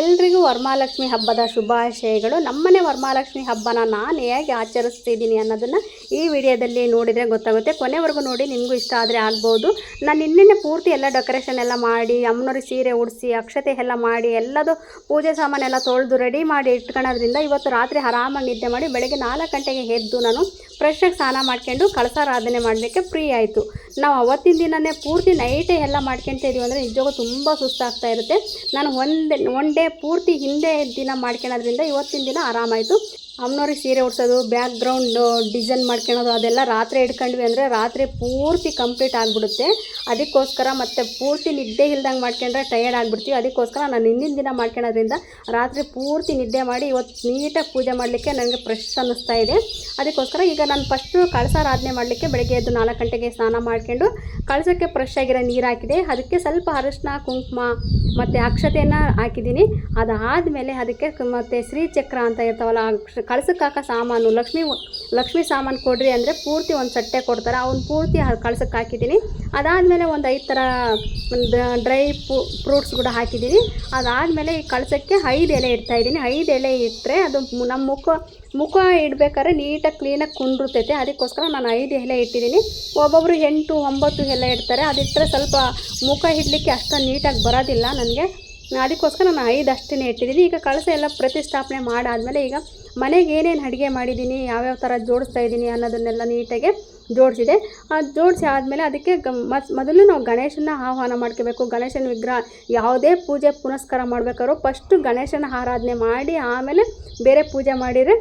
ಎಲ್ರಿಗೂ ವರಮಹಾಲಕ್ಷ್ಮಿ ಹಬ್ಬದ ಶುಭಾಶಯಗಳು. ನಮ್ಮನೆ ವರಮಹಾಲಕ್ಷ್ಮಿ ಹಬ್ಬನ ನಾನು ಹೇಗೆ ಆಚರಿಸ್ತಿದ್ದೀನಿ ಅನ್ನೋದನ್ನು ಈ ವಿಡಿಯೋದಲ್ಲಿ ನೋಡಿದರೆ ಗೊತ್ತಾಗುತ್ತೆ. ಕೊನೆವರೆಗೂ ನೋಡಿ, ನಿಮಗೂ ಇಷ್ಟ ಆದರೆ ಆಗ್ಬೋದು. ನಾನು ನಿನ್ನೆ ಪೂರ್ತಿ ಎಲ್ಲ ಡೆಕೋರೇಷನ್ ಎಲ್ಲ ಮಾಡಿ ಅಮ್ಮನವ್ರಿಗೆ ಸೀರೆ ಉಡಿಸಿ, ಅಕ್ಷತೆ ಎಲ್ಲ ಮಾಡಿ, ಎಲ್ಲದು ಪೂಜೆ ಸಾಮಾನೆಲ್ಲ ತೊಳೆದು ರೆಡಿ ಮಾಡಿ ಇಟ್ಕೊಳ್ಳೋದ್ರಿಂದ ಇವತ್ತು ರಾತ್ರಿ ಆರಾಮಾಗಿ ನಿದ್ದೆ ಮಾಡಿ ಬೆಳಗ್ಗೆ ನಾಲ್ಕು ಗಂಟೆಗೆ ಎದ್ದು ನಾನು ಫ್ರೆಶಾಗಿ ಸ್ನಾನ ಮಾಡ್ಕೊಂಡು ಕಳಸಾರಾಧನೆ ಮಾಡಲಿಕ್ಕೆ ಫ್ರೀ ಆಯಿತು. ನಾವು ಅವತ್ತಿನ ದಿನನೇ ಪೂರ್ತಿ ನೈಟೇ ಎಲ್ಲ ಮಾಡ್ಕೊಂತ ಇದೀವಿ ಅಂದರೆ ನಿಜವಾಗೂ ತುಂಬ ಸುಸ್ತಾಗ್ತಾ ಇರುತ್ತೆ. ನಾನು ಒಂದೇ ಒನ್ ಡೇ ಪೂರ್ತಿ ಹಿಂದೆ ದಿನ ಮಾಡ್ಕೊಳೋದ್ರಿಂದ ಇವತ್ತಿನ ದಿನ ಆರಾಮಾಯಿತು. ಅಮ್ಮನವ್ರಿಗೆ ಸೀರೆ ಉಡ್ಸೋದು ಬ್ಯಾಕ್ ಗ್ರೌಂಡ್ ಡಿಸೈನ್ ಮಾಡ್ಕೊಳೋದು, ಅದೆಲ್ಲ ರಾತ್ರಿ ಇಟ್ಕೊಂಡ್ವಿ ಅಂದರೆ ರಾತ್ರಿ ಪೂರ್ತಿ ಕಂಪ್ಲೀಟ್ ಆಗಿಬಿಡುತ್ತೆ. ಅದಕ್ಕೋಸ್ಕರ ಮತ್ತು ಪೂರ್ತಿ ನಿದ್ದೆ ಇಲ್ದಂಗೆ ಮಾಡ್ಕೊಂಡ್ರೆ ಟಯರ್ಡ್ ಆಗಿಬಿಡ್ತೀವಿ. ಅದಕ್ಕೋಸ್ಕರ ನಾನು ಹಿಂದಿನ ದಿನ ಮಾಡ್ಕೊಳೋದ್ರಿಂದ ರಾತ್ರಿ ಪೂರ್ತಿ ನಿದ್ದೆ ಮಾಡಿ ಇವತ್ತು ನೀಟಾಗಿ ಪೂಜೆ ಮಾಡಲಿಕ್ಕೆ ನನಗೆ ಫ್ರೆಶ್ ಅನ್ನಿಸ್ತಾ ಇದೆ. ಅದಕ್ಕೋಸ್ಕರ ಈಗ ನಾನು ಫಸ್ಟು ಕಳಸಾರಾಧನೆ ಮಾಡಲಿಕ್ಕೆ ಬೆಳಗ್ಗೆ ಎದ್ದು ನಾಲ್ಕು ಗಂಟೆಗೆ ಸ್ನಾನ ಮಾಡ್ಕೊಂಡು ಕಳಸಕ್ಕೆ ಫ್ರೆಶ್ ಆಗಿರೋ ನೀರು ಹಾಕಿದೆ. ಅದಕ್ಕೆ ಸ್ವಲ್ಪ ಅರಶಿನ, ಕುಂಕುಮ ಮತ್ತು ಅಕ್ಷತೆಯನ್ನು ಹಾಕಿದ್ದೀನಿ. ಅದಾದಮೇಲೆ ಅದಕ್ಕೆ ಮತ್ತು ಶ್ರೀಚಕ್ರ ಅಂತ ಇರ್ತಾವಲ್ಲ ಕಳಸಕ್ಕೆ ಹಾಕೋ ಸಾಮಾನು, ಲಕ್ಷ್ಮಿ ಲಕ್ಷ್ಮಿ ಸಾಮಾನು ಕೊಡ್ರಿ ಅಂದರೆ ಪೂರ್ತಿ ಒಂದು ಸಟ್ಟೆ ಕೊಡ್ತಾರೆ. ಅವ್ನು ಪೂರ್ತಿ ಕಳಸಕ್ಕೆ ಹಾಕಿದ್ದೀನಿ. ಅದಾದಮೇಲೆ ಒಂದು ಐದು ಥರ ಡ್ರೈ ಫ್ರೂಟ್ಸ್ ಕೂಡ ಹಾಕಿದ್ದೀನಿ. ಅದಾದಮೇಲೆ ಈ ಕಳಸಕ್ಕೆ ಐದು ಎಲೆ ಇಡ್ತಾ ಇದ್ದೀನಿ. ಐದು ಎಲೆ ಇಟ್ಟರೆ ಅದು ನಮ್ಮ ಮುಖ ಮುಖ ಇಡಬೇಕಾದ್ರೆ ನೀಟಾಗಿ ಕ್ಲೀನಾಗಿ ಕುಂಡಿರ್ತೈತೆ ಅದಕ್ಕೋಸ್ಕರ ನಾನು ಐದು ಎಲೆ ಇಟ್ಟಿದ್ದೀನಿ. ಒಬ್ಬೊಬ್ಬರು ಎಂಟು, ಒಂಬತ್ತು ಎಲೆ ಇಡ್ತಾರೆ. ಅದಿಟ್ಟರೆ ಸ್ವಲ್ಪ ಮುಖ ಇಡಲಿಕ್ಕೆ ಅಷ್ಟೊಂದು ನೀಟಾಗಿ ಬರೋದಿಲ್ಲ ನನಗೆ. ಅದಕ್ಕೋಸ್ಕರ ನಾನು ಐದು ಅಷ್ಟೇ ಇಟ್ಟಿದ್ದೀನಿ. ಈಗ ಕಳಸ ಎಲ್ಲ ಪ್ರತಿಷ್ಠಾಪನೆ ಮಾಡಾದಮೇಲೆ ಈಗ ಮನೆಗೆ ಏನೇನು ಅಡುಗೆ ಮಾಡಿದ್ದೀನಿ, ಯಾವ್ಯಾವ ಥರ ಜೋಡಿಸ್ತಾ ಇದ್ದೀನಿ ಅನ್ನೋದನ್ನೆಲ್ಲ ನೀಟಾಗಿ ಜೋಡಿಸಿದೆ. ಅದು ಜೋಡಿಸಿ ಆದಮೇಲೆ ಅದಕ್ಕೆ ಮೊದಲು ನಾವು ಗಣೇಶನ ಆಹ್ವಾನ ಮಾಡ್ಕೋಬೇಕು. ಗಣೇಶನ ವಿಗ್ರಹ ಯಾವುದೇ ಪೂಜೆ ಪುನಸ್ಕಾರ ಮಾಡಬೇಕಾದ್ರೂ ಫಸ್ಟು ಗಣೇಶನ ಆರಾಧನೆ ಮಾಡಿ, ಆಮೇಲೆ ಬೇರೆ ಪೂಜೆ ಮಾಡಿದರೆ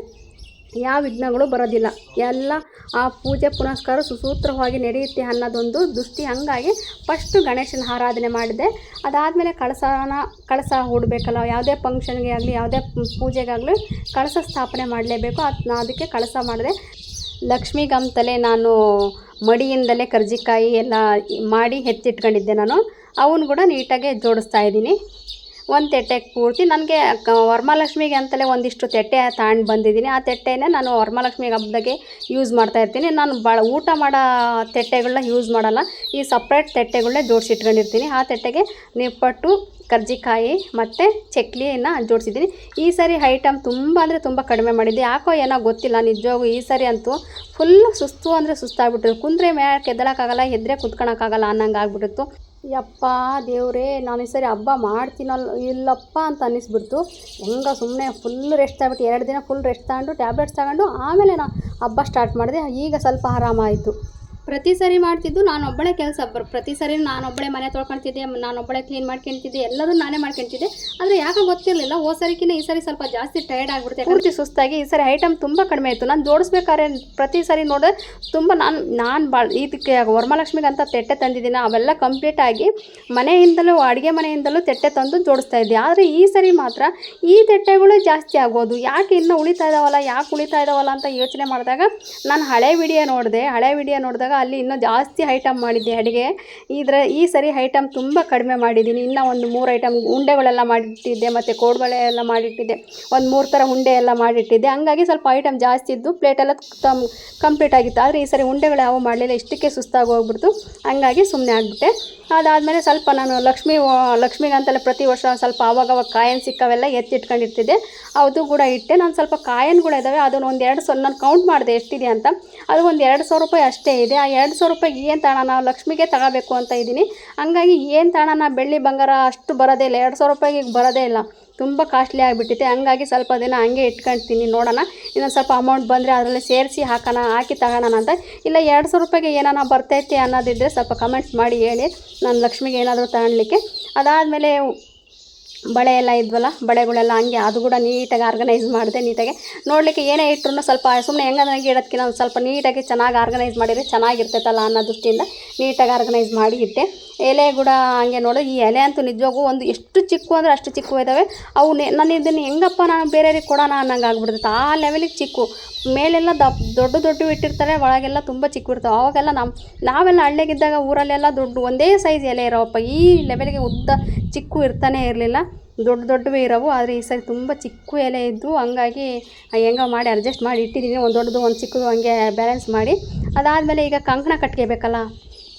ಯಾವ ವಿಘ್ನಗಳು ಬರೋದಿಲ್ಲ. ಎಲ್ಲ ಆ ಪೂಜೆ ಪುನಸ್ಕಾರ ಸುಸೂತ್ರವಾಗಿ ನಡೆಯುತ್ತೆ ಅನ್ನೋದೊಂದು ದೃಷ್ಟಿ ಹಂಗಾಗಿ ಫಸ್ಟು ಗಣೇಶನ ಆರಾಧನೆ ಮಾಡಿದೆ. ಅದಾದಮೇಲೆ ಕಳಸನ, ಕಳಸ ಹೂಡಬೇಕಲ್ಲ, ಯಾವುದೇ ಫಂಕ್ಷನ್ಗೆ ಆಗಲಿ, ಯಾವುದೇ ಪೂಜೆಗಾಗಲಿ ಕಳಸ ಸ್ಥಾಪನೆ ಮಾಡಲೇಬೇಕು. ಅದು ಅದಕ್ಕೆ ಕಳಸ ಮಾಡಿದೆ. ಲಕ್ಷ್ಮಿಗಂತಲೇ ನಾನು ಮಡಿಯಿಂದಲೇ ಕರ್ಜಿಕಾಯಿ ಎಲ್ಲ ಮಾಡಿ ಎತ್ತಿಟ್ಕೊಂಡಿದ್ದೆ ನಾನು. ಅವನು ಕೂಡ ನೀಟಾಗೆ ಜೋಡಿಸ್ತಾ ಇದ್ದೀನಿ. ಒಂದು ತೆಟ್ಟೆಗೆ ಪೂರ್ತಿ. ನನಗೆ ವರಮಹಾಲಕ್ಷ್ಮಿಗೆ ಅಂತಲೇ ಒಂದಿಷ್ಟು ತೆಟ್ಟೆ ತಗೊಂಡು ಬಂದಿದ್ದೀನಿ. ಆ ತೆಟ್ಟೆನೇ ನಾನು ವರಮಹಾಲಕ್ಷ್ಮಿ ಹಬ್ಬದಾಗೆ ಯೂಸ್ ಮಾಡ್ತಾ ಇರ್ತೀನಿ. ನಾನು ಭಾಳ ಊಟ ಮಾಡೋ ತೆಟ್ಟೆಗಳನ್ನ ಯೂಸ್ ಮಾಡಲ್ಲ. ಈ ಸಪ್ರೇಟ್ ತೆಟ್ಟೆಗಳನ್ನೇ ಜೋಡಿಸಿಟ್ಕೊಂಡಿರ್ತೀನಿ. ಆ ತೆಟ್ಟೆಗೆ ನಿಪ್ಪಟ್ಟು, ಕರ್ಜಿಕಾಯಿ ಮತ್ತು ಚಕ್ಲಿಯನ್ನು ಜೋಡಿಸಿದ್ದೀನಿ. ಈ ಸರಿ ಐಟಮ್ ತುಂಬ ಅಂದರೆ ತುಂಬ ಕಡಿಮೆ ಮಾಡಿದ್ದೆ. ಯಾಕೋ ಏನೋ ಗೊತ್ತಿಲ್ಲ. ನಿಜವಾಗೂ ಈ ಸರಿ ಅಂತೂ ಫುಲ್ ಸುಸ್ತು ಅಂದರೆ ಸುಸ್ತಾಗ್ಬಿಟ್ಟಿರು ಕುಂದ್ರೆ ಮೇಲೆ ಎದ್ದಳಕ್ಕಾಗಲ್ಲ ಎದ್ರೆ ಕುತ್ಕೊಳಕ್ಕಾಗಲ್ಲ ಅನ್ನಂಗೆ ಆಗ್ಬಿಟ್ಟಿತ್ತು ಯಪ್ಪ, ದೇವರೇ, ನಾನು ಈ ಸರಿ ಹಬ್ಬ ಮಾಡ್ತೀನಲ್ಲ ಇಲ್ಲಪ್ಪ ಅಂತ ಅನ್ನಿಸ್ಬಿಡ್ತು. ಹೆಂಗ ಸುಮ್ಮನೆ ಫುಲ್ ರೆಸ್ಟ್ ತಗೊಬಿಟ್ಟು ಎರಡು ದಿನ ಫುಲ್ ರೆಸ್ಟ್ ತಗೊಂಡು ಟ್ಯಾಬ್ಲೆಟ್ಸ್ ತಗೊಂಡು, ಆಮೇಲೆ ನಾನು ಹಬ್ಬ ಸ್ಟಾರ್ಟ್ ಮಾಡಿದೆ. ಈಗ ಸ್ವಲ್ಪ ಆರಾಮಾಯಿತು. ಪ್ರತಿ ಸರಿ ಮಾಡ್ತಿದ್ದು ನಾನೊಬ್ಬಳೆ ಕೆಲಸ ಬರ್, ಪ್ರತಿ ಸರಿ ನಾನೊಬ್ಬಳೆ ಮನೆ ತೊಳ್ಕೊಳ್ತಿದ್ದೆ ನಾನೊಬ್ಬಳೆ ಕ್ಲೀನ್ ಮಾಡ್ಕೊಳ್ತಿದ್ದೆ ಎಲ್ಲದೂ ನಾನೇ ಮಾಡ್ಕೊಳ್ತಿದ್ದೆ ಆದರೆ ಯಾಕೆ ಗೊತ್ತಿರಲಿಲ್ಲ, ಓ ಸರಿಕಿನ ಈ ಸರಿ ಸ್ವಲ್ಪ ಜಾಸ್ತಿ ಟೈರ್ಡ್ ಆಗಿಬಿಡುತ್ತೆ ಪೂರ್ತಿ ಸುಸ್ತಾಗಿ ಈ ಸರಿ ಐಟಮ್ ತುಂಬ ಕಡಿಮೆ ಆಯಿತು. ನಾನು ಜೋಡಿಸ್ಬೇಕಾದ್ರೆ ಪ್ರತಿ ಸರಿ ನೋಡಿದ್ರೆ ತುಂಬ ನಾನು ನಾನು ಭಾಳ ಇದಕ್ಕೆ ವರಮಹಾಲಕ್ಷ್ಮಿಗೆ ಅಂತ ತೆಟ್ಟೆ ತಂದಿದ್ದೀನಿ. ಅವೆಲ್ಲ ಕಂಪ್ಲೀಟ್ ಆಗಿ ಮನೆಯಿಂದಲೂ, ಅಡುಗೆ ಮನೆಯಿಂದಲೂ ತೆಟ್ಟೆ ತಂದು ಜೋಡಿಸ್ತಾ ಇದ್ದೆ. ಆದರೆ ಈ ಸರಿ ಮಾತ್ರ ಈ ತೆಟ್ಟೆಗಳೇ ಜಾಸ್ತಿ ಆಗೋದು. ಯಾಕೆ ಇನ್ನೂ ಉಳಿತಾ ಇದಾವಲ್ಲ, ಯಾಕೆ ಉಳಿತಾ ಇದಾವಲ್ಲ ಅಂತ ಯೋಚನೆ ಮಾಡಿದಾಗ ನಾನು ಹಳೆ ವಿಡಿಯೋ ನೋಡಿದೆ. ಹಳೆ ವಿಡಿಯೋ ನೋಡಿದಾಗ ಅಲ್ಲಿ ಇನ್ನೂ ಜಾಸ್ತಿ ಐಟಮ್ ಮಾಡಿದ್ದೆ ಅಡುಗೆ. ಇದ್ರ ಈ ಸರಿ ಐಟಮ್ ತುಂಬ ಕಡಿಮೆ ಮಾಡಿದ್ದೀನಿ. ಇನ್ನೂ ಒಂದು ಮೂರು ಐಟಮ್ ಉಂಡೆಗಳೆಲ್ಲ ಮಾಡಿಟ್ಟಿದ್ದೆ, ಮತ್ತು ಕೋಡ್ಬಳೆ ಎಲ್ಲ ಮಾಡಿಟ್ಟಿದ್ದೆ. ಒಂದು ಮೂರು ಥರ ಉಂಡೆ ಎಲ್ಲ ಮಾಡಿಟ್ಟಿದ್ದೆ. ಹಂಗಾಗಿ ಸ್ವಲ್ಪ ಐಟಮ್ ಜಾಸ್ತಿ ಇದ್ದು ಪ್ಲೇಟೆಲ್ಲ ತಮ್ ಕಂಪ್ಲೀಟ್ ಆಗಿತ್ತು. ಆದರೆ ಈ ಸರಿ ಉಂಡೆಗಳು ಯಾವ ಮಾಡಲಿಲ್ಲ. ಇಷ್ಟಕ್ಕೆ ಸುಸ್ತಾಗಿ ಹೋಗ್ಬಿಡ್ತು. ಹಂಗಾಗಿ ಸುಮ್ಮನೆ ಆಗಿಬಿಟ್ಟೆ. ಅದಾದಮೇಲೆ ಸ್ವಲ್ಪ ನಾನು ಲಕ್ಷ್ಮೀ ಲಕ್ಷ್ಮಿಗೆ ಅಂತಲೇ ಪ್ರತಿ ವರ್ಷ ಸ್ವಲ್ಪ ಆವಾಗವಾಗ ಕಾಯನ್ ಸಿಕ್ಕವೆಲ್ಲ ಎತ್ತಿಟ್ಕೊಂಡಿರ್ತಿದ್ದೆ. ಅದು ಕೂಡ ಇಟ್ಟೆ. ನಾನು ಸ್ವಲ್ಪ ಕಾಯನ್ ಇದ್ದಾವೆ. ಅದನ್ನು ಒಂದು ಎರಡು ಸೊ ನಾನು ಕೌಂಟ್ ಮಾಡಿದೆ ಎಷ್ಟಿದೆ ಅಂತ. ಅದು ಒಂದು ಎರಡು ಸಾವಿರ ರೂಪಾಯಿ ಅಷ್ಟೇ ಇದೆ. ಆ ಎರಡು ಸಾವಿರ ರೂಪಾಯಿಗೆ ಏನು ತಗೋಣ ಲಕ್ಷ್ಮಿಗೆ ತಗೋಬೇಕು ಅಂತ ಇದ್ದೀನಿ ಹಂಗಾಗಿ ಏನು ತಗೋಣ ಬೆಳ್ಳಿ ಬಂಗಾರ ಅಷ್ಟು ಬರೋದೇ ಇಲ್ಲ. ಎರಡು ಸಾವಿರ ರೂಪಾಯಿಗೆ ಈಗ ಬರೋದೇ ಇಲ್ಲ. ತುಂಬ ಕಾಸ್ಟ್ಲಿ ಆಗಿಬಿಟ್ಟಿದೆ. ಹಂಗಾಗಿ ಸ್ವಲ್ಪ ದಿನ ಹಂಗೆ ಇಟ್ಕೊಳ್ತೀನಿ ನೋಡೋಣ. ಇನ್ನೊಂದು ಸ್ವಲ್ಪ ಅಮೌಂಟ್ ಬಂದರೆ ಅದರಲ್ಲಿ ಸೇರಿಸಿ ಹಾಕೋಣ, ಹಾಕಿ ತಗೋಣ ಅಂತ. ಇಲ್ಲ ಎರಡು ಸಾವಿರ ರೂಪಾಯಿಗೆ ಏನಾನ ಬರ್ತೈತೆ ಅನ್ನೋದಿದ್ದರೆ ಸ್ವಲ್ಪ ಕಮೆಂಟ್ಸ್ ಮಾಡಿ ಹೇಳಿ. ನಾನು ಲಕ್ಷ್ಮಿಗೆ ಏನಾದರೂ ತಗೊಳ್ಲಿಕ್ಕೆ ಅದಾದಮೇಲೆ ಬಳೆ ಎಲ್ಲ ಇದ್ವಲ್ಲ, ಬಳೆಗಳೆಲ್ಲ ಹಂಗೆ ಅದು ಕೂಡ ನೀಟಾಗಿ ಆರ್ಗನೈಸ್ ಮಾಡಿದೆ, ನೀಟಾಗಿ. ನೋಡಲಿಕ್ಕೆ ಏನೇ ಇಟ್ಟರು ಸ್ವಲ್ಪ ಸುಮ್ಮನೆ ಹೆಂಗಂದ್ರೆ ಇಡೋದಕ್ಕಿಂತ ಒಂದು ಸ್ವಲ್ಪ ನೀಟಾಗಿ ಚೆನ್ನಾಗಿ ಆರ್ಗನೈಸ್ ಮಾಡಿದರೆ ಚೆನ್ನಾಗಿರ್ತೈತಲ್ಲ ಅನ್ನೋ ದೃಷ್ಟಿಯಿಂದ ನೀಟಾಗಿ ಆರ್ಗನೈಸ್ ಮಾಡಿ ಇಟ್ಟೆ. ಎಲೆ ಕೂಡ ಹಂಗೆ ನೋಡೋದು ಈ ಎಲೆ ಅಂತೂ ನಿಜವಾಗೂ ಒಂದು ಎಷ್ಟು ಚಿಕ್ಕು ಅಂದರೆ ಅಷ್ಟು ಚಿಕ್ಕು ಇದ್ದಾವೆ ಅವು ನಾನು ಇದನ್ನು ಹೆಂಗಪ್ಪ ನಾನು ಬೇರೆಯವ್ರಿಗೆ ಕೊಡೋಣ ಅನ್ನಂಗೆ ಆಗ್ಬಿಡ್ತೈತೆ. ಆ ಲೆವೆಲಿಗೆ ಚಿಕ್ಕು. ಮೇಲೆಲ್ಲ ದಪ್ಪ ದೊಡ್ಡ ದೊಡ್ಡ ಇಟ್ಟಿರ್ತಾರೆ, ಒಳಗೆಲ್ಲ ತುಂಬ ಚಿಕ್ಕ ಇರ್ತವೆ. ಅವಾಗೆಲ್ಲ ನಮ್ಮ ನಾವೆಲ್ಲ ಹಳ್ಳಿಗಿದ್ದಾಗ ಊರಲ್ಲೆಲ್ಲ ದೊಡ್ಡ ಒಂದೇ ಸೈಜ್ ಎಲೆ ಇರೋವಪ್ಪ. ಈ ಲೆವೆಲ್ಗೆ ಉದ್ದ ಚಿಕ್ಕು ಇರ್ತಾನೆ ಇರಲಿಲ್ಲ. ದೊಡ್ಡ ದೊಡ್ಡವೇ ಇರೋವು, ಆದರೆ ಈ ಸರಿ ತುಂಬ ಚಿಕ್ಕ ಎಲೆ ಇದ್ದು ಹಂಗಾಗಿ ಹೆಂಗೋ ಮಾಡಿ ಅಡ್ಜಸ್ಟ್ ಮಾಡಿ ಇಟ್ಟಿದ್ದೀನಿ ಒಂದು ದೊಡ್ಡದು, ಒಂದು ಚಿಕ್ಕದು ಹಂಗೆ ಬ್ಯಾಲೆನ್ಸ್ ಮಾಡಿ. ಅದಾದಮೇಲೆ ಈಗ ಕಂಕಣ ಕಟ್ಕೋಬೇಕಲ್ಲ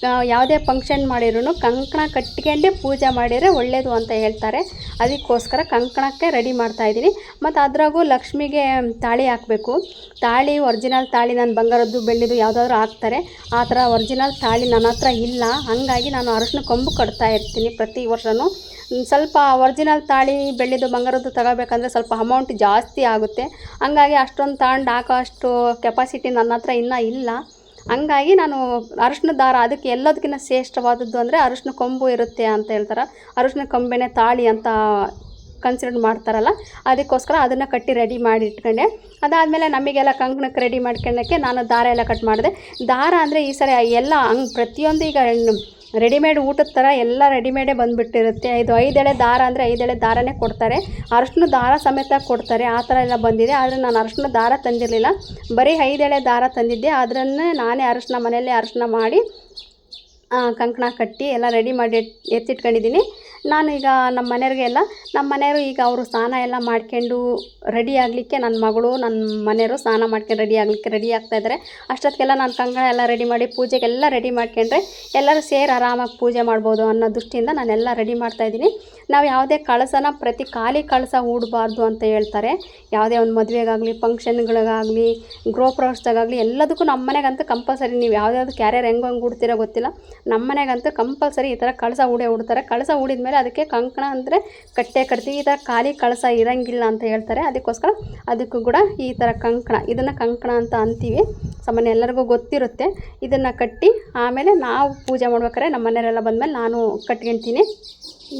ಯಾವುದೇ ಫಂಕ್ಷನ್ ಮಾಡಿರೂ ಕಂಕಣ ಕಟ್ಕೊಂಡೇ ಪೂಜೆ ಮಾಡಿದರೆ ಒಳ್ಳೆಯದು ಅಂತ ಹೇಳ್ತಾರೆ. ಅದಕ್ಕೋಸ್ಕರ ಕಂಕಣಕ್ಕೆ ರೆಡಿ ಮಾಡ್ತಾ ಇದ್ದೀನಿ. ಮತ್ತು ಅದ್ರಾಗೂ ಲಕ್ಷ್ಮಿಗೆ ತಾಳಿ ಹಾಕಬೇಕು. ತಾಳಿ ಒರಿಜಿನಲ್ ತಾಳಿ ನಾನು ಬಂಗಾರದ್ದು ಬೆಳ್ಳಿದು ಯಾವುದಾದ್ರೂ ಹಾಕ್ತಾರೆ. ಆ ಥರ ಒರಿಜಿನಲ್ ತಾಳಿ ನನ್ನ ಹತ್ರ ಇಲ್ಲ. ಹಾಗಾಗಿ ನಾನು ಅರಶಿನ ಕೊಂಬು ಕಟ್ತಾ ಇರ್ತೀನಿ ಪ್ರತಿ ವರ್ಷವೂ ಸ್ವಲ್ಪ ಒರಿಜಿನಲ್ ತಾಳಿ ಬೆಳ್ಳಿದು ಬಂಗಾರದ್ದು ತಗೋಬೇಕಂದ್ರೆ ಸ್ವಲ್ಪ ಅಮೌಂಟ್ ಜಾಸ್ತಿ ಆಗುತ್ತೆ. ಹಂಗಾಗಿ ಅಷ್ಟೊಂದು ತಗೊಂಡು ಹಾಕೋ ಅಷ್ಟು ಕೆಪಾಸಿಟಿ ನನ್ನ ಹತ್ರ ಇನ್ನೂ ಇಲ್ಲ. ಹಂಗಾಗಿ ನಾನು ಅರಿಶಿನ ದಾರ ಅದಕ್ಕೆ ಎಲ್ಲದಕ್ಕಿಂತ ಶ್ರೇಷ್ಠವಾದದ್ದು ಅಂದರೆ ಅರಿಶಿನ ಕೊಂಬು ಇರುತ್ತೆ ಅಂತ ಹೇಳ್ತಾರೆ. ಅರಿಶಿನ ಕೊಂಬೆನೇ ತಾಳಿ ಅಂತ ಕನ್ಸಿಡರ್ ಮಾಡ್ತಾರಲ್ಲ, ಅದಕ್ಕೋಸ್ಕರ ಅದನ್ನು ಕಟ್ಟಿ ರೆಡಿ ಮಾಡಿ ಇಟ್ಕೊಂಡೆ. ಅದಾದಮೇಲೆ ನಮಗೆಲ್ಲ ಕಂಕಣಕ್ಕೆ ರೆಡಿ ಮಾಡ್ಕೊಳ್ಳೋಕ್ಕೆ ನಾನು ದಾರ ಎಲ್ಲ ಕಟ್ ಮಾಡಿದೆ. ದಾರ ಅಂದರೆ ಈ ಸರಿ ಎಲ್ಲ ಹಂಗೆ ಪ್ರತಿಯೊಂದು ಈಗ ರೆಡಿಮೇಡ್ ಊಟದ ಥರ ಎಲ್ಲ ರೆಡಿಮೇಡೇ ಬಂದುಬಿಟ್ಟಿರುತ್ತೆ. ಇದು ಐದೆಳೆ ದಾರ ಅಂದರೆ ಐದೆಳೆ ದಾರನೇ ಕೊಡ್ತಾರೆ. ಅರಶಿನ ದಾರ ಸಮೇತ ಕೊಡ್ತಾರೆ. ಆ ಥರ ಎಲ್ಲ ಬಂದಿದೆ. ಆದರೆ ನಾನು ಅರಶಿನ ದಾರ ತಂದಿರಲಿಲ್ಲ. ಬರೀ ಐದೆಳೆ ದಾರ ತಂದಿದ್ದೆ. ಅದರನ್ನೇ ನಾನೇ ಅರಶಿನ ಮನೆಯಲ್ಲೇ ಅರಶಿನ ಮಾಡಿ ಕಂಕಣ ಕಟ್ಟಿ ಎಲ್ಲ ರೆಡಿ ಮಾಡಿ ಎತ್ತಿಟ್ಕೊಂಡಿದ್ದೀನಿ. ನಾನು ಈಗ ನಮ್ಮ ಮನೆಯವ್ರಿಗೆಲ್ಲ ನಮ್ಮ ಮನೆಯವರು ಈಗ ಅವರು ಸ್ನಾನ ಎಲ್ಲ ಮಾಡ್ಕೊಂಡು ರೆಡಿ ಆಗಲಿಕ್ಕೆ ನನ್ನ ಮಗಳು ನನ್ನ ಮನೆಯವರು ಸ್ನಾನ ಮಾಡ್ಕೊಂಡು ರೆಡಿ ಆಗಲಿಕ್ಕೆ ರೆಡಿ ಆಗ್ತಾಯಿದ್ದಾರೆ ಅಷ್ಟೊತ್ತಿಗೆಲ್ಲ ನಾನು ಕಂಕಣ ಎಲ್ಲ ರೆಡಿ ಮಾಡಿ ಪೂಜೆಗೆಲ್ಲ ರೆಡಿ ಮಾಡ್ಕೊಂಡ್ರೆ ಎಲ್ಲರೂ ಸೇರಿ ಆರಾಮಾಗಿ ಪೂಜೆ ಮಾಡ್ಬೋದು ಅನ್ನೋ ದೃಷ್ಟಿಯಿಂದ ನಾನೆಲ್ಲ ರೆಡಿ ಮಾಡ್ತಾಯಿದ್ದೀನಿ ನಾವು ಯಾವುದೇ ಕಳಸನ ಪ್ರತಿ ಖಾಲಿ ಕಳಸ ಹೂಡಬಾರ್ದು ಅಂತ ಹೇಳ್ತಾರೆ. ಯಾವುದೇ ಒಂದು ಮದುವೆಗಾಗಲಿ ಫಂಕ್ಷನ್ಗಳಿಗಾಗಲಿ ಗೃಹ ಪ್ರವೇಶದಾಗಲಿ ಎಲ್ಲದಕ್ಕೂ ನಮ್ಮ ಮನೆಗಂತೂ ಕಂಪಲ್ಸರಿ ನೀವು ಯಾವುದಾದ್ರು ಕ್ಯಾರಿಯರ್ ಹೆಂಗೆ ಹಂಗೆ ಉಡ್ತೀರೋ ಗೊತ್ತಿಲ್ಲ. ನಮ್ಮ ಮನೆಗಂತೂ ಕಂಪಲ್ಸರಿ ಈ ಥರ ಕಳಸ ಹೂಡೇ ಉಡ್ತಾರೆ. ಕಳಸ ಹೂಡಿದ್ಮೇಲೆ ಅದಕ್ಕೆ ಕಂಕಣ ಅಂದರೆ ಕಟ್ಟೆ ಕಟ್ತೀವಿ ಈ ಥರ ಖಾಲಿ ಕಳಸ ಇರಂಗಿಲ್ಲ ಅಂತ ಹೇಳ್ತಾರೆ. ಅದಕ್ಕೋಸ್ಕರ ಅದಕ್ಕೂ ಕೂಡ ಈ ಥರ ಕಂಕಣ, ಇದನ್ನು ಕಂಕಣ ಅಂತ ಅಂತೀವಿ. ಸಾಮಾನ್ಯ ಎಲ್ಲರಿಗೂ ಗೊತ್ತಿರುತ್ತೆ. ಇದನ್ನು ಕಟ್ಟಿ ಆಮೇಲೆ ನಾವು ಪೂಜೆ ಮಾಡ್ಬೇಕಾದ್ರೆ ನಮ್ಮ ಮನೆಯವರೆಲ್ಲ ಬಂದಮೇಲೆ ನಾನು ಕಟ್ಕೊಂತೀನಿ.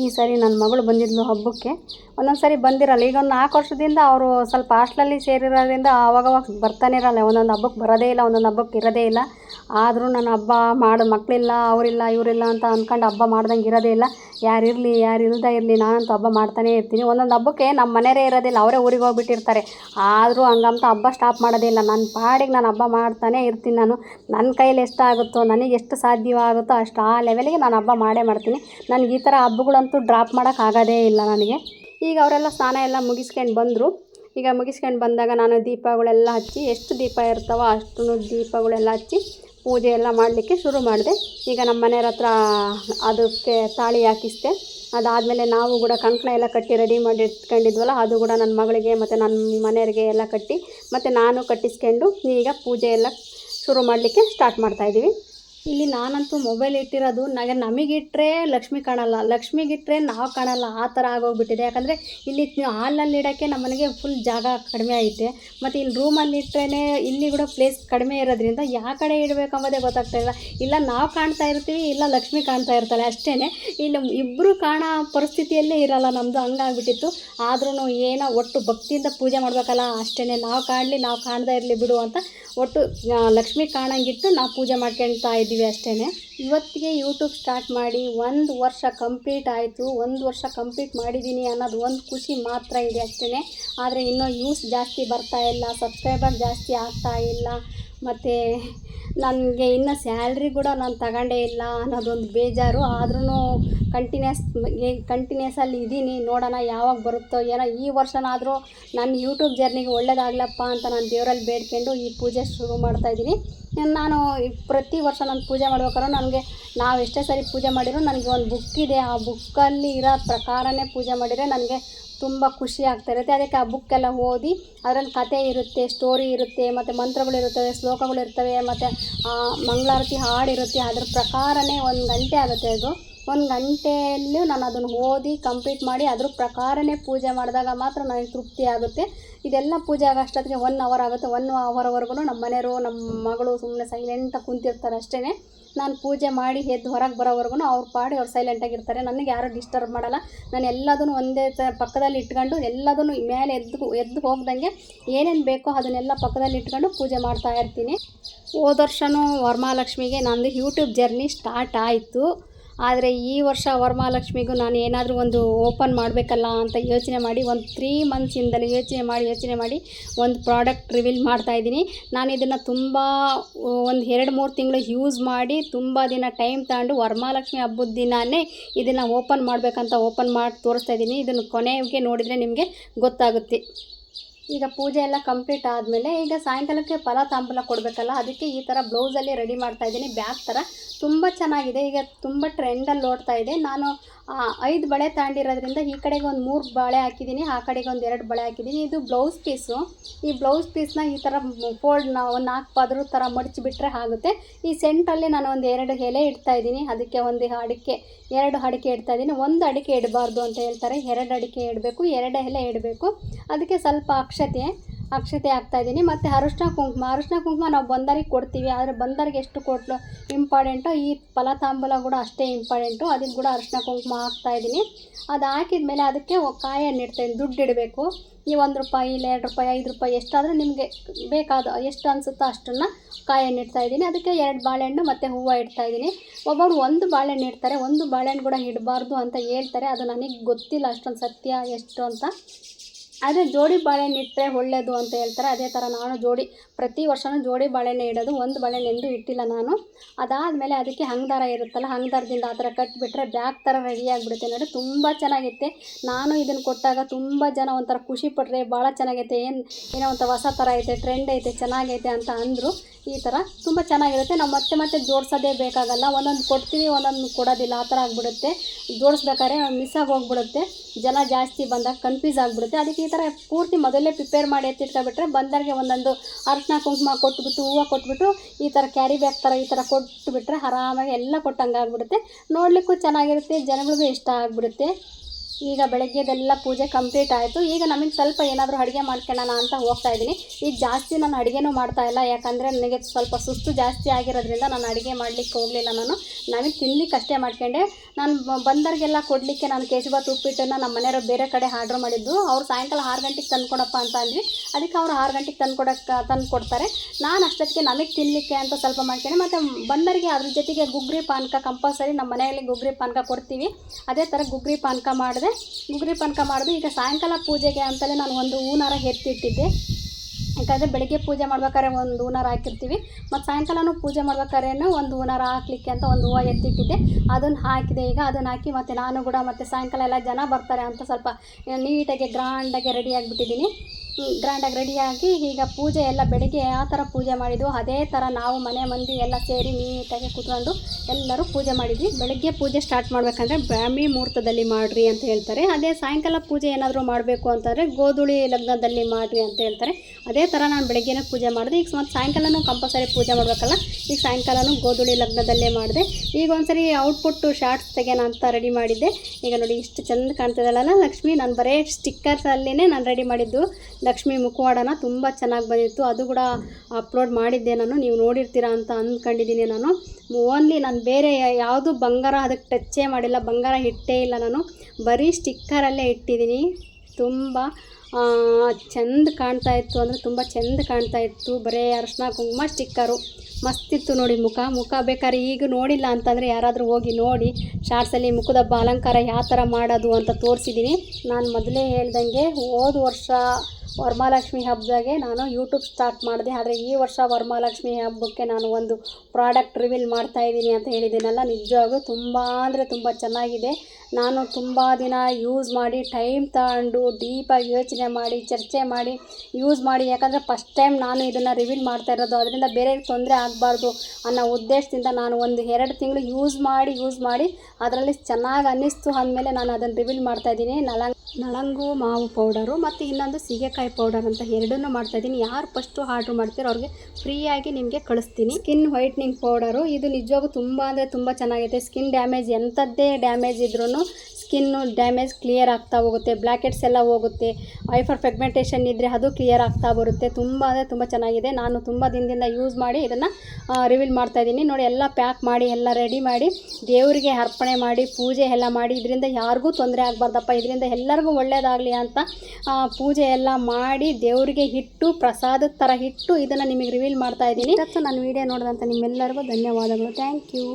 ಈ ಸರಿ ನನ್ನ ಮಗಳು ಬಂದಿದ್ಲು ಹಬ್ಬಕ್ಕೆ. ಒಂದೊಂದು ಸಾರಿ ಬಂದಿರಲ್ಲ. ಈಗ ಒಂದು ನಾಲ್ಕು ವರ್ಷದಿಂದ ಅವರು ಸ್ವಲ್ಪ ಹಾಸ್ಟ್ಲಲ್ಲಿ ಸೇರಿರೋದ್ರಿಂದ ಆವಾಗವಾಗ ಬರ್ತಾನೆ ಇರಲ್ಲ. ಒಂದೊಂದು ಹಬ್ಬಕ್ಕೆ ಬರೋದೇ ಇಲ್ಲ, ಒಂದೊಂದು ಹಬ್ಬಕ್ಕೆ ಇರೋದೇ ಇಲ್ಲ. ಆದರೂ ನಾನು ಹಬ್ಬ ಮಾಡೋ ಮಕ್ಕಳಿಲ್ಲ ಅವರಿಲ್ಲ, ಇವರಿಲ್ಲ ಅಂತ ಅಂದ್ಕೊಂಡು ಹಬ್ಬ ಮಾಡ್ದಂಗೆ ಇರೋದೇ ಇಲ್ಲ. ಯಾರು ಇರಲಿ, ಯಾರು ಇಲ್ಲದೇ ಇರಲಿ, ನಾನಂತೂ ಹಬ್ಬ ಮಾಡ್ತಾನೇ ಇರ್ತೀನಿ. ಒಂದೊಂದು ಹಬ್ಬಕ್ಕೆ ನಮ್ಮ ಮನೆಯವರೇ ಇರೋದಿಲ್ಲ, ಅವರೇ ಊರಿಗೆ ಹೋಗ್ಬಿಟ್ಟಿರ್ತಾರೆ. ಆದರೂ ಹಂಗಂತ ಹಬ್ಬ ಸ್ಟಾಪ್ ಮಾಡೋದೇ ಇಲ್ಲ. ನನ್ನ ಪಾಡಿಗೆ ನಾನು ಹಬ್ಬ ಮಾಡ್ತಾನೇ ಇರ್ತೀನಿ ನಾನು. ನನ್ನ ಕೈಲಿ ಎಷ್ಟಾಗುತ್ತೋ, ನನಗೆ ಎಷ್ಟು ಸಾಧ್ಯವಾಗುತ್ತೋ ಅಷ್ಟು ಆ ಲೆವೆಲಿಗೆ ನಾನು ಹಬ್ಬ ಮಾಡೇ ಮಾಡ್ತೀನಿ. ನನಗೆ ಈ ಥರ ಹಬ್ಬಗಳಂತೂ ಡ್ರಾಪ್ ಮಾಡೋಕ್ಕಾಗೋದೇ ಇಲ್ಲ ನನಗೆ. ಈಗ ಅವರೆಲ್ಲ ಸ್ನಾನ ಎಲ್ಲ ಮುಗಿಸ್ಕೊಂಡು ಬಂದರು. ಈಗ ಮುಗಿಸ್ಕೊಂಡು ಬಂದಾಗ ನಾನು ದೀಪಗಳೆಲ್ಲ ಹಚ್ಚಿ, ಎಷ್ಟು ದೀಪ ಇರ್ತಾವೋ ಅಷ್ಟು ದೀಪಗಳೆಲ್ಲ ಹಚ್ಚಿ ಪೂಜೆ ಎಲ್ಲ ಮಾಡಲಿಕ್ಕೆ ಶುರು ಮಾಡಿದೆ. ಈಗ ನಮ್ಮ ಮನೆಯವ್ರ ಹತ್ರ ಅದಕ್ಕೆ ತಾಳಿ ಹಾಕಿಸ್ದೆ. ಅದಾದಮೇಲೆ ನಾವು ಕೂಡ ಕಂಕಣ ಎಲ್ಲ ಕಟ್ಟಿ ರೆಡಿ ಮಾಡಿ ಇಟ್ಕೊಂಡಿದ್ವಲ್ಲ, ಅದು ಕೂಡ ನನ್ನ ಮಗಳಿಗೆ ಮತ್ತು ನನ್ನ ಮನೆಯವ್ರಿಗೆ ಎಲ್ಲ ಕಟ್ಟಿ ಮತ್ತು ನಾನು ಕಟ್ಟಿಸ್ಕೊಂಡು ಈಗ ಪೂಜೆ ಎಲ್ಲ ಶುರು ಮಾಡಲಿಕ್ಕೆ ಸ್ಟಾರ್ಟ್ ಮಾಡ್ತಾಯಿದ್ದೀವಿ ಇಲ್ಲಿ ನಾನಂತೂ ಮೊಬೈಲ್ ಇಟ್ಟಿರೋದು ನನಗೆ ನಮಗಿಟ್ರೆ ಲಕ್ಷ್ಮಿ ಕಾಣಲ್ಲ. ಲಕ್ಷ್ಮಿಗಿಟ್ರೆ ನಾವು ಕಾಣಲ್ಲ. ಆ ಥರ ಆಗೋಗ್ಬಿಟ್ಟಿದೆ. ಯಾಕಂದರೆ ಇಲ್ಲಿ ಹಾಲಲ್ಲಿ ಇಡೋಕ್ಕೆ ನಮ್ಮನೆಗೆ ಫುಲ್ ಜಾಗ ಕಡಿಮೆ ಐತೆ. ಮತ್ತು ಇಲ್ಲಿ ರೂಮಲ್ಲಿ ಇಟ್ಟರೆ ಇಲ್ಲಿ ಕೂಡ ಪ್ಲೇಸ್ ಕಡಿಮೆ ಇರೋದ್ರಿಂದ ಯಾವ ಕಡೆ ಇಡಬೇಕಂಬೋದೇ ಗೊತ್ತಾಗ್ತಾ ಇಲ್ಲ. ಇಲ್ಲ ನಾವು ಕಾಣ್ತಾ ಇರ್ತೀವಿ, ಇಲ್ಲ ಲಕ್ಷ್ಮಿ ಕಾಣ್ತಾ ಇರ್ತಾಳೆ. ಅಷ್ಟೇ ಇಲ್ಲಿ ಇಬ್ಬರು ಕಾಣೋ ಪರಿಸ್ಥಿತಿಯಲ್ಲೇ ಇರಲ್ಲ ನಮ್ಮದು ಹಂಗಾಗ್ಬಿಟ್ಟಿತ್ತು. ಆದ್ರೂ ಏನೋ ಒಟ್ಟು ಭಕ್ತಿಯಿಂದ ಪೂಜೆ ಮಾಡಬೇಕಲ್ಲ. ಅಷ್ಟೇ ನಾವು ಕಾಣಲಿ, ನಾವು ಕಾಣದೇ ಇರಲಿ ಬಿಡು ಅಂತ ಒಟ್ಟು ಲಕ್ಷ್ಮಿ ಕಾಣಂಗಿಟ್ಟು ನಾವು ಪೂಜೆ ಮಾಡ್ಕೊಳ್ತಾ ಇದ್ದೀವಿ ಅಷ್ಟೇ ಇವತ್ತಿಗೆ ಯೂಟ್ಯೂಬ್ ಸ್ಟಾರ್ಟ್ ಮಾಡಿ ಒಂದು ವರ್ಷ ಕಂಪ್ಲೀಟ್ ಆಯಿತು. ಒಂದು ವರ್ಷ ಕಂಪ್ಲೀಟ್ ಮಾಡಿದ್ದೀನಿ ಅನ್ನೋದು ಒಂದು ಖುಷಿ ಮಾತ್ರ ಇದೆ ಅಷ್ಟೇ ಆದರೆ ಇನ್ನೂ ಯೂಸ್ ಜಾಸ್ತಿ ಬರ್ತಾ ಇಲ್ಲ ಸಬ್ಸ್ಕ್ರೈಬರ್ ಜಾಸ್ತಿ ಆಗ್ತಾ ಇಲ್ಲ. ಮತ್ತು ನನಗೆ ಇನ್ನೂ ಸ್ಯಾಲ್ರಿ ಕೂಡ ನಾನು ತಗೊಂಡೇ ಇಲ್ಲ ಅನ್ನೋದೊಂದು ಬೇಜಾರು. ಆದ್ರೂ ಕಂಟಿನ್ಯೂಸ್ ಕಂಟಿನ್ಯೂಸ್ ಅಲ್ಲಿ ಇದ್ದೀನಿ ನೋಡೋಣ ಯಾವಾಗ ಬರುತ್ತೋ ಏನೋ. ಈ ವರ್ಷನಾದರೂ ನನ್ನ ಯೂಟ್ಯೂಬ್ ಜರ್ನಿಗೆ ಒಳ್ಳೇದಾಗ್ಲಪ್ಪ ಅಂತ ನಾನು ದೇವರಲ್ಲಿ ಬೇಡ್ಕೊಂಡು ಈ ಪೂಜೆ ಶುರು ಮಾಡ್ತಾಯಿದ್ದೀನಿ ನಾನು ಪ್ರತಿ ವರ್ಷ ನಾನು ಪೂಜೆ ಮಾಡ್ಬೇಕಾದ್ರೂ ನನಗೆ ನಾವು ಎಷ್ಟೇ ಸರಿ ಪೂಜೆ ಮಾಡಿದ್ರು ನನಗೆ ಒಂದು ಬುಕ್ ಇದೆ. ಆ ಬುಕ್ಕಲ್ಲಿ ಇರೋ ಪ್ರಕಾರನೇ ಪೂಜೆ ಮಾಡಿದರೆ ನನಗೆ ತುಂಬ ಖುಷಿ ಆಗ್ತಾ ಇರುತ್ತೆ. ಅದಕ್ಕೆ ಆ ಬುಕ್ಕೆಲ್ಲ ಓದಿ ಅದರಲ್ಲಿ ಕತೆ ಇರುತ್ತೆ ಸ್ಟೋರಿ ಇರುತ್ತೆ, ಮತ್ತು ಮಂತ್ರಗಳಿರುತ್ತವೆ ಶ್ಲೋಕಗಳಿರ್ತವೆ ಮತ್ತು ಮಂಗಳಾರತಿ ಹಾಡಿರುತ್ತೆ. ಅದ್ರ ಪ್ರಕಾರವೇ ಒಂದು ಗಂಟೆ ಆಗುತ್ತೆ ಅದು. ಒಂದು ಗಂಟೆಯಲ್ಲಿ ನಾನು ಅದನ್ನು ಓದಿ ಕಂಪ್ಲೀಟ್ ಮಾಡಿ ಅದ್ರ ಪ್ರಕಾರನೇ ಪೂಜೆ ಮಾಡಿದಾಗ ಮಾತ್ರ ನನಗೆ ತೃಪ್ತಿ ಆಗುತ್ತೆ. ಇದೆಲ್ಲ ಪೂಜೆ ಆಗೋ ಅಷ್ಟೊತ್ತಿಗೆ ಒನ್ ಅವರ್ ಆಗುತ್ತೆ. ಒನ್ ಅವರ್ವರೆಗೂ ನಮ್ಮ ಮನೆಯವರು ನಮ್ಮ ಮಗಳು ಸುಮ್ಮನೆ ಸೈಲೆಂಟಾಗಿ ಕುಂತಿರ್ತಾರೆ ಅಷ್ಟೇ ನಾನು ಪೂಜೆ ಮಾಡಿ ಎದ್ದು ಹೊರಗೆ ಬರೋವರೆಗೂ ಅವ್ರು ಪಾಡಿ ಅವ್ರು ಸೈಲೆಂಟಾಗಿರ್ತಾರೆ ನನಗೆ ಯಾರೂ ಡಿಸ್ಟರ್ಬ್ ಮಾಡಲ್ಲ. ನಾನು ಎಲ್ಲದನ್ನು ಒಂದೇ ತ, ಪಕ್ಕದಲ್ಲಿ ಇಟ್ಕೊಂಡು ಎಲ್ಲದನ್ನು ಮೇಲೆ ಎದ್ದು ಎದ್ದು ಹೋಗ್ದಂಗೆ ಏನೇನು ಬೇಕೋ ಅದನ್ನೆಲ್ಲ ಪಕ್ಕದಲ್ಲಿ ಇಟ್ಕೊಂಡು ಪೂಜೆ ಮಾಡ್ತಾ ಇರ್ತೀನಿ. ಹೋದ ವರ್ಷವೂ ವರಮಹಾಲಕ್ಷ್ಮಿಗೆ ನಂದು ಯೂಟ್ಯೂಬ್ ಜರ್ನಿ ಸ್ಟಾರ್ಟ್ ಆಯಿತು. ಆದರೆ ಈ ವರ್ಷ ವರಮಹಾಲಕ್ಷ್ಮಿಗೂ ನಾನು ಏನಾದರೂ ಒಂದು ಓಪನ್ ಮಾಡಬೇಕಲ್ಲ ಅಂತ ಯೋಚನೆ ಮಾಡಿ, ಒಂದು ತ್ರೀ ಮಂತ್ಸಿಂದಲೇ ಯೋಚನೆ ಮಾಡಿ ಯೋಚನೆ ಮಾಡಿ ಒಂದು ಪ್ರಾಡಕ್ಟ್ ರಿವೀಲ್ ಮಾಡ್ತಾ ಇದ್ದೀನಿ. ನಾನು ಇದನ್ನು ತುಂಬ ಒಂದು ಎರಡು ಮೂರು ತಿಂಗಳು ಯೂಸ್ ಮಾಡಿ ತುಂಬ ದಿನ ಟೈಮ್ ತಗೊಂಡು ವರಮಹಾಲಕ್ಷ್ಮಿ ಹಬ್ಬದ ದಿನವೇ ಇದನ್ನು ಓಪನ್ ಮಾಡಬೇಕಂತ ಓಪನ್ ಮಾಡಿ ತೋರಿಸ್ತಾ ಇದ್ದೀನಿ. ಇದನ್ನು ಕೊನೆಗೆ ನೋಡಿದರೆ ನಿಮಗೆ ಗೊತ್ತಾಗುತ್ತೆ. ಈಗ ಪೂಜೆ ಎಲ್ಲ ಕಂಪ್ಲೀಟ್ ಆದಮೇಲೆ ಈಗ ಸಾಯಂಕಾಲಕ್ಕೆ ಫಲ ತಾಂಬೂಲ ಕೊಡಬೇಕಲ್ಲ, ಅದಕ್ಕೆ ಈ ಥರ ಬ್ಲೌಸಲ್ಲಿ ರೆಡಿ ಮಾಡ್ತಾ ಇದ್ದೀನಿ. ಬ್ಯಾಗ್ ಥರ ತುಂಬ ಚೆನ್ನಾಗಿದೆ. ಈಗ ತುಂಬ ಟ್ರೆಂಡಲ್ಲಿ ಓಡ್ತಾ ಇದೆ. ನಾನು ಐದು ಬಳೆ ತಗೊಂಡಿರೋದ್ರಿಂದ ಈ ಕಡೆಗೆ ಒಂದು ಮೂರು ಬಳೆ ಹಾಕಿದ್ದೀನಿ ಆ ಕಡೆಗೆ ಒಂದು ಎರಡು ಬಳೆ ಹಾಕಿದ್ದೀನಿ ಇದು ಬ್ಲೌಸ್ ಪೀಸು. ಈ ಬ್ಲೌಸ್ ಪೀಸ್ನ ಈ ಥರ ಫೋಲ್ಡ್ ನಾವು ನಾಲ್ಕು ಪದರು ಥರ ಮಡಚಿಬಿಟ್ರೆ ಆಗುತ್ತೆ. ಈ ಸೆಂಟಲ್ಲಿ ನಾನು ಒಂದು ಎರಡು ಎಲೆ ಇಡ್ತಾ ಇದ್ದೀನಿ. ಅದಕ್ಕೆ ಒಂದು ಅಡಿಕೆ, ಎರಡು ಅಡಿಕೆ ಇಡ್ತಾ ಇದ್ದೀನಿ. ಒಂದು ಅಡಿಕೆ ಇಡಬಾರ್ದು ಅಂತ ಹೇಳ್ತಾರೆ. ಎರಡು ಅಡಿಕೆ ಇಡಬೇಕು, ಎರಡು ಎಲೆ ಇಡಬೇಕು. ಅದಕ್ಕೆ ಸ್ವಲ್ಪ ಅಕ್ಷತೆ. ಅಕ್ಷತೆ ಆಗ್ತಾ ಇದ್ದೀನಿ. ಮತ್ತು ಅರಿಶಿನ ಕುಂಕುಮ ಅರಿಶಿನ ಕುಂಕುಮ ನಾವು ಬಂದರಿಗೆ ಕೊಡ್ತೀವಿ. ಆದರೆ ಬಂದರಿಗೆ ಎಷ್ಟು ಕೊಟ್ಟು ಇಂಪಾರ್ಟೆಂಟು, ಈ ಫಲತಾಂಬೂಲ ಕೂಡ ಅಷ್ಟೇ ಇಂಪಾರ್ಟೆಂಟು. ಅದಕ್ಕೆ ಕೂಡ ಅರಿಶಿನ ಕುಂಕುಮ ಹಾಕ್ತಾ ಇದ್ದೀನಿ. ಅದು ಹಾಕಿದ ಮೇಲೆ ಅದಕ್ಕೆ ಕಾಯನ್ನು ಇಡ್ತಾಯಿದ್ದೀನಿ ದುಡ್ಡು ಇಡಬೇಕು. ಈ ಒಂದು ರೂಪಾಯಿ, ಇಲ್ಲ ಎರಡು ರೂಪಾಯಿ, ಐದು ರೂಪಾಯಿ ಎಷ್ಟಾದರೂ ನಿಮಗೆ ಬೇಕಾದ ಎಷ್ಟು ಅನಿಸುತ್ತೋ ಅಷ್ಟನ್ನು ಕಾಯನ್ನು ಇಡ್ತಾ ಇದ್ದೀನಿ. ಅದಕ್ಕೆ ಎರಡು ಬಾಳೆಹಣ್ಣು ಮತ್ತು ಹೂವು ಇಡ್ತಾ ಇದ್ದೀನಿ. ಒಬ್ಬೊಬ್ರು ಒಂದು ಬಾಳೆಹಣ್ಣು ಇಡ್ತಾರೆ. ಒಂದು ಬಾಳೆಹಣ್ಣು ಕೂಡ ಇಡಬಾರ್ದು ಅಂತ ಹೇಳ್ತಾರೆ. ಅದು ನನಗೆ ಗೊತ್ತಿಲ್ಲ ಅಷ್ಟೊಂದು ಸತ್ಯ ಎಷ್ಟು ಅಂತ. ಆದರೆ ಜೋಡಿ ಬಾಳೆಹಣ್ಣು ಇಟ್ಟರೆ ಒಳ್ಳೆಯದು ಅಂತ ಹೇಳ್ತಾರೆ. ಅದೇ ಥರ ನಾನು ಜೋಡಿ, ಪ್ರತಿ ವರ್ಷವೂ ಜೋಡಿ ಬಾಳೆಹಣ್ಣು ಇಡೋದು. ಒಂದು ಬಾಳೆಹಣ್ಣು ಎಂದೂ ಇಟ್ಟಿಲ್ಲ ನಾನು. ಅದಾದಮೇಲೆ ಅದಕ್ಕೆ ಹಂಗದಾರ ಇರುತ್ತಲ್ಲ, ಹಂಗದಾರದಿಂದ ಆ ಥರ ಕಟ್ಟಿಬಿಟ್ರೆ ಬ್ಯಾಗ್ ಥರ ರೆಡಿ ಆಗಿಬಿಡುತ್ತೆ ನೋಡಿ. ತುಂಬ ಚೆನ್ನಾಗಿತ್ತೆ ನಾನು ಇದನ್ನು ಕೊಟ್ಟಾಗ ತುಂಬ ಜನ ಒಂಥರ ಖುಷಿ ಪಟ್ಟರೆ ಭಾಳ ಚೆನ್ನಾಗೈತೆ. ಏನು, ಏನೋ ಒಂಥರ ಹೊಸ ಥರ ಐತೆ ಟ್ರೆಂಡ್ ಐತೆ, ಚೆನ್ನಾಗೈತೆ ಅಂತ ಅಂದರು ಈ ಥರ ತುಂಬ ಚೆನ್ನಾಗಿರುತ್ತೆ. ನಾವು ಮತ್ತೆ ಮತ್ತೆ ಜೋಡಿಸೋದೇ ಬೇಕಾಗಲ್ಲ. ಒಂದೊಂದು ಕೊಡ್ತೀವಿ, ಒಂದೊಂದು ಕೊಡೋದಿಲ್ಲ. ಆ ಥರ ಆಗಿಬಿಡುತ್ತೆ. ಜೋಡಿಸ್ಬೇಕಾದ್ರೆ ಮಿಸ್ ಆಗಿ ಹೋಗ್ಬಿಡುತ್ತೆ ಜನ ಜಾಸ್ತಿ ಬಂದಾಗ ಕನ್ಫ್ಯೂಸ್ ಆಗಿಬಿಡುತ್ತೆ. ಅದಕ್ಕೆ ಈ ಪೂರ್ತಿ ಮೊದಲೇ ಪ್ರಿಪೇರ್ ಮಾಡಿ ಎತ್ತಿಟ್ಕೊಬಿಟ್ರೆ ಬಂದರಿಗೆ ಒಂದೊಂದು ಅರ್ಶಿನ, ಕುಂಕುಮ ಕೊಟ್ಬಿಟ್ಟು, ಹೂವು ಕೊಟ್ಬಿಟ್ಟು ಈ ಥರ ಕ್ಯಾರಿ ಬ್ಯಾಗ್ ಥರ ಈ ಥರ ಕೊಟ್ಬಿಟ್ರೆ ಆರಾಮಾಗಿ ಎಲ್ಲ ಕೊಟ್ಟಂಗೆ ಆಗಿಬಿಡುತ್ತೆ ನೋಡಲಿಕ್ಕೂ ಚೆನ್ನಾಗಿರುತ್ತೆ, ಜನಗಳಿಗೂ ಇಷ್ಟ ಆಗಿಬಿಡುತ್ತೆ. ಈಗ ಬೆಳಗ್ಗೆದೆಲ್ಲ ಪೂಜೆ ಕಂಪ್ಲೀಟ್ ಆಯಿತು. ಈಗ ನಮಗೆ ಸ್ವಲ್ಪ ಏನಾದರೂ ಅಡುಗೆ ಮಾಡ್ಕೊಳ್ಳೋಣ ಅಂತ ಹೋಗ್ತಾ ಇದ್ದೀನಿ. ಈಗ ಜಾಸ್ತಿ ನಾನು ಅಡುಗೆನೂ ಮಾಡ್ತಾ ಇಲ್ಲ. ಯಾಕಂದರೆ ನನಗೆ ಸ್ವಲ್ಪ ಸುಸ್ತು ಜಾಸ್ತಿ ಆಗಿರೋದ್ರಿಂದ ನಾನು ಅಡುಗೆ ಮಾಡಲಿಕ್ಕೆ ಹೋಗಲಿಲ್ಲ ನಾನು. ನಮಗೆ ತಿನ್ನಲಿಕ್ಕೆ ಅಷ್ಟೇ ಮಾಡ್ಕೊಂಡೆ. ನಾನು ಬ- ಬಂದವ್ರಿಗೆಲ್ಲ ಕೊಡಲಿಕ್ಕೆ ನಾನು ಕೇಶುಬಾತ್ ಉಪ್ಪಿಟ್ಟನ್ನು ನಮ್ಮ ಮನೆಯವರು ಬೇರೆ ಕಡೆ ಆರ್ಡ್ರ್ ಮಾಡಿದ್ದು. ಅವ್ರು ಸಾಯಂಕಾಲ ಆರು ಗಂಟೆಗೆ ತಂದುಕೊಡಪ್ಪ ಅಂತ ಅಂದ್ವಿ. ಅದಕ್ಕೆ ಅವರು ಆರು ಗಂಟೆಗೆ ತಂದುಕೊಡಕ್ಕೆ ತಂದು ಕೊಡ್ತಾರೆ ನಾನು ಅಷ್ಟೊತ್ತಿಗೆ ನಮಗೆ ತಿನ್ನಲಿಕ್ಕೆ ಅಂತ ಸ್ವಲ್ಪ ಮಾಡ್ಕೊಂಡೆ. ಮತ್ತು ಬಂದವರಿಗೆ ಅದ್ರ ಜೊತೆಗೆ ಗುಗ್ರಿ ಪಾನಕ ಕಂಪಲ್ಸರಿ ನಮ್ಮ ಮನೆಯಲ್ಲಿ ಗುಗ್ರಿ ಪಾನಕ ಕೊಡ್ತೀವಿ. ಅದೇ ಥರ ಗುಗ್ರಿ ಪಾನಕ ಮಾಡಿದೆ ಗುಗ್ರಿ ಪಾನಕ ಮಾಡಿದೆ. ಈಗ ಸಾಯಂಕಾಲ ಪೂಜೆಗೆ ಅಂತಲೇ ನಾನು ಒಂದು ಹೂನಾರ ಎತ್ತಿಟ್ಟಿದ್ದೆ. ಯಾಕಂದರೆ ಬೆಳಗ್ಗೆ ಪೂಜೆ ಮಾಡ್ಬೇಕಾದ್ರೆ ಒಂದು ಹೂನಾರ ಹಾಕಿರ್ತೀವಿ. ಮತ್ತು ಸಾಯಂಕಾಲನೂ ಪೂಜೆ ಮಾಡ್ಬೇಕಾದ್ರೆ ಒಂದು ಹೂನಾರ ಹಾಕ್ಲಿಕ್ಕೆ ಅಂತ ಒಂದು ಹೂವು ಎತ್ತಿಟ್ಟಿದ್ದೆ. ಅದನ್ನು ಹಾಕಿದೆ. ಈಗ ಅದನ್ನು ಹಾಕಿ ಮತ್ತು ನಾನು ಕೂಡ ಮತ್ತು ಸಾಯಂಕಾಲ ಎಲ್ಲ ಜನ ಬರ್ತಾರೆ ಅಂತ ಸ್ವಲ್ಪ, ನೀಟಾಗಿ ಗ್ರ್ಯಾಂಡಾಗಿ ರೆಡಿ ಆಗಿಬಿಟ್ಟಿದ್ದೀನಿ. ಗ್ರ್ಯಾಂಡಾಗಿ ರೆಡಿಯಾಗಿ ಈಗ ಪೂಜೆ ಎಲ್ಲ ಬೆಳಗ್ಗೆ ಯಾವ ಥರ ಪೂಜೆ ಮಾಡಿದ್ವು. ಅದೇ ಥರ ನಾವು ಮನೆ ಮಂದಿ ಎಲ್ಲ ಸೇರಿ ನೀಟಾಗಿ ಕೂತ್ಕೊಂಡು ಎಲ್ಲರೂ ಪೂಜೆ ಮಾಡಿದ್ವಿ. ಬೆಳಗ್ಗೆ ಪೂಜೆ ಸ್ಟಾರ್ಟ್ ಮಾಡಬೇಕಂದ್ರೆ ಬ್ರಾಹ್ಮಿ ಮುಹೂರ್ತದಲ್ಲಿ ಮಾಡಿರಿ ಅಂತ ಹೇಳ್ತಾರೆ. ಅದೇ ಸಾಯಂಕಾಲ ಪೂಜೆ ಏನಾದರೂ ಮಾಡಬೇಕು ಅಂತಂದರೆ ಗೋಧುಳಿ ಲಗ್ನದಲ್ಲಿ ಮಾಡಿರಿ ಅಂತ ಹೇಳ್ತಾರೆ. ಅದೇ ಥರ ನಾನು ಬೆಳಗ್ಗೆನೇ ಪೂಜೆ ಮಾಡಿದೆ. ಈಗ ಮತ್ತು ಸಾಯಂಕಾಲನೂ ಕಂಪಲ್ಸರಿ ಪೂಜೆ ಮಾಡಬೇಕಲ್ಲ? ಈಗ ಸಾಯಂಕಾಲನೂ ಗೋಧುಳಿ ಲಗ್ನದಲ್ಲೇ ಮಾಡಿದೆ. ಈಗ ಒಂದ್ಸರಿ ಔಟ್ಪುಟ್ಟು ಶಾರ್ಟ್ಸ್ ತೆಗೆಯೋಣ ಅಂತ ರೆಡಿ ಮಾಡಿದ್ದೆ. ಈಗ ನೋಡಿ ಇಷ್ಟು ಚೆಂದ ಕಾಣ್ತಿದ್ದಾಳಲ್ಲ ಲಕ್ಷ್ಮಿ. ನಾನು ಬರೀ ಸ್ಟಿಕ್ಕರ್ಸಲ್ಲಿನೇ ನಾನು ರೆಡಿ ಮಾಡಿದ್ದು. ಲಕ್ಷ್ಮಿ ಮುಖವಾಡನ ತುಂಬ ಚೆನ್ನಾಗಿ ಬಂದಿತ್ತು. ಅದು ಕೂಡ ಅಪ್ಲೋಡ್ ಮಾಡಿದ್ದೆ ನಾನು. ನೀವು ನೋಡಿರ್ತೀರಾ ಅಂತ ಅಂದ್ಕೊಂಡಿದ್ದೀನಿ ನಾನು. ಓನ್ಲಿ ನಾನು ಬೇರೆ ಯಾವುದು ಬಂಗಾರ ಅದಕ್ಕೆ ಟಚ್ಚೇ ಮಾಡಿಲ್ಲ. ಬಂಗಾರ ಇಟ್ಟೇ ಇಲ್ಲ ನಾನು. ಬರೀ ಸ್ಟಿಕ್ಕರಲ್ಲೇ ಇಟ್ಟಿದ್ದೀನಿ. ತುಂಬ ಚೆಂದ ಕಾಣ್ತಾ ಇತ್ತು ಅಂದರೆ ತುಂಬ ಚೆಂದ ಕಾಣ್ತಾ ಇತ್ತು. ಬರೀ ಅರಶಿನ ಕುಂಕುಮ ಸ್ಟಿಕ್ಕರು ಮಸ್ತಿತ್ತು ನೋಡಿ ಮುಖ. ಮುಖ ಬೇಕಾದ್ರೆ ಈಗ ನೋಡಿಲ್ಲ ಅಂತಂದರೆ ಯಾರಾದರೂ ಹೋಗಿ ನೋಡಿ. ಶಾರ್ಟ್ಸಲ್ಲಿ ಮುಖದ ಹಬ್ಬ ಅಲಂಕಾರ ಯಾವ ಥರ ಮಾಡೋದು ಅಂತ ತೋರಿಸಿದ್ದೀನಿ. ನಾನು ಮೊದಲೇ ಹೇಳ್ದಂಗೆ ಹೋದ ವರ್ಷ ವರಮಹಾಲಕ್ಷ್ಮಿ ಹಬ್ಬದಾಗೆ ನಾನು ಯೂಟ್ಯೂಬ್ ಸ್ಟಾರ್ಟ್ ಮಾಡಿದೆ. ಆದರೆ ಈ ವರ್ಷ ವರಮಹಾಲಕ್ಷ್ಮಿ ಹಬ್ಬಕ್ಕೆ ನಾನು ಒಂದು ಪ್ರಾಡಕ್ಟ್ ರಿವೀಲ್ ಮಾಡ್ತಾ ಇದ್ದೀನಿ ಅಂತ ಹೇಳಿದ್ದೀನಲ್ಲ ನಿಜವಾಗೂ ತುಂಬ ಅಂದರೆ ತುಂಬ ಚೆನ್ನಾಗಿದೆ. ನಾನು ತುಂಬ ದಿನ ಯೂಸ್ ಮಾಡಿ ಟೈಮ್ ತಗೊಂಡು ಡೀಪಾಗಿ ಯೋಚನೆ ಮಾಡಿ, ಚರ್ಚೆ ಮಾಡಿ ಯೂಸ್ ಮಾಡಿ. ಯಾಕಂದರೆ ಫಸ್ಟ್ ಟೈಮ್ ನಾನು ಇದನ್ನು ರಿವೀಲ್ ಮಾಡ್ತಾ ಇರೋದು. ಅದರಿಂದ ಬೇರೆ ತೊಂದರೆ ಆಗಬಾರ್ದು ಅನ್ನೋ ಉದ್ದೇಶದಿಂದ ನಾನು ಒಂದು ಎರಡು ತಿಂಗಳು ಯೂಸ್ ಮಾಡಿ ಯೂಸ್ ಮಾಡಿ ಅದರಲ್ಲಿ ಚೆನ್ನಾಗಿ ಅನ್ನಿಸ್ತು ಅಂದಮೇಲೆ ನಾನು ಅದನ್ನು ರಿವೀಲ್ ಮಾಡ್ತಾ ಇದ್ದೀನಿ. ನಲಂಗ್ ನಳಂಗು ಮಾವು ಪೌಡರು ಮತ್ತು ಇನ್ನೊಂದು ಸೀಗೆಕಾಯಿ ಪೌಡರ್ ಅಂತ ಎರಡನ್ನೂ ಮಾಡ್ತಾ ಇದ್ದೀನಿ. ಯಾರು ಫಸ್ಟು ಆರ್ಡ್ರ್ ಮಾಡ್ತೀರೋ ಅವ್ರಿಗೆ ಫ್ರೀಯಾಗಿ ನಿಮಗೆ ಕಳಿಸ್ತೀನಿ. ಸ್ಕಿನ್ ವೈಟ್ನಿಂಗ್ ಪೌಡರು ಇದು ನಿಜವಾಗೂ ತುಂಬ ಅಂದರೆ ತುಂಬ ಚೆನ್ನಾಗೈತೆ. ಸ್ಕಿನ್ ಡ್ಯಾಮೇಜ್ ಎಂಥದ್ದೇ ಡ್ಯಾಮೇಜ್ ಇದ್ರೂ ಸ್ಕಿನ್ನು ಡ್ಯಾಮೇಜ್ ಕ್ಲಿಯರ್ ಆಗ್ತಾ ಹೋಗುತ್ತೆ ಬ್ಲ್ಯಾಕೆಟ್ಸ್ ಎಲ್ಲ ಹೋಗುತ್ತೆ, ಐಫರ್ ಫೆಗ್ಮೆಂಟೇಷನ್ ಇದ್ದರೆ ಅದು ಕ್ಲಿಯರ್ ಆಗ್ತಾ ಬರುತ್ತೆ. ತುಂಬ ಅಂದರೆ ತುಂಬ ಚೆನ್ನಾಗಿದೆ. ನಾನು ತುಂಬ ದಿನದಿಂದ ಯೂಸ್ ಮಾಡಿ ಇದನ್ನು ರಿವೀಲ್ ಮಾಡ್ತಾ ಇದ್ದೀನಿ. ನೋಡಿ, ಎಲ್ಲ ಪ್ಯಾಕ್ ಮಾಡಿ, ಎಲ್ಲ ರೆಡಿ ಮಾಡಿ, ದೇವರಿಗೆ ಅರ್ಪಣೆ ಮಾಡಿ, ಪೂಜೆ ಎಲ್ಲ ಮಾಡಿ, ಇದರಿಂದ ಯಾರಿಗೂ ತೊಂದರೆ ಆಗಬಾರ್ದಪ್ಪ. ಇದರಿಂದ ಎಲ್ಲರಿಗೂ ಒಳ್ಳೆಯದಾಗಲಿ ಅಂತ ಪೂಜೆ ಎಲ್ಲ ಮಾಡಿ, ದೇವರಿಗೆ ಹಿಟ್ಟು, ಪ್ರಸಾದದ ಥರ ಹಿಟ್ಟು ಇದನ್ನು ನಿಮಗೆ ರಿವೀಲ್ ಮಾಡ್ತಾ ಇದ್ದೀನಿ. ಇವತ್ತು ನಾನು ವಿಡಿಯೋ ನೋಡಿದಂಥ ನಿಮ್ಮೆಲ್ಲರಿಗೂ ಧನ್ಯವಾದಗಳು. Thank you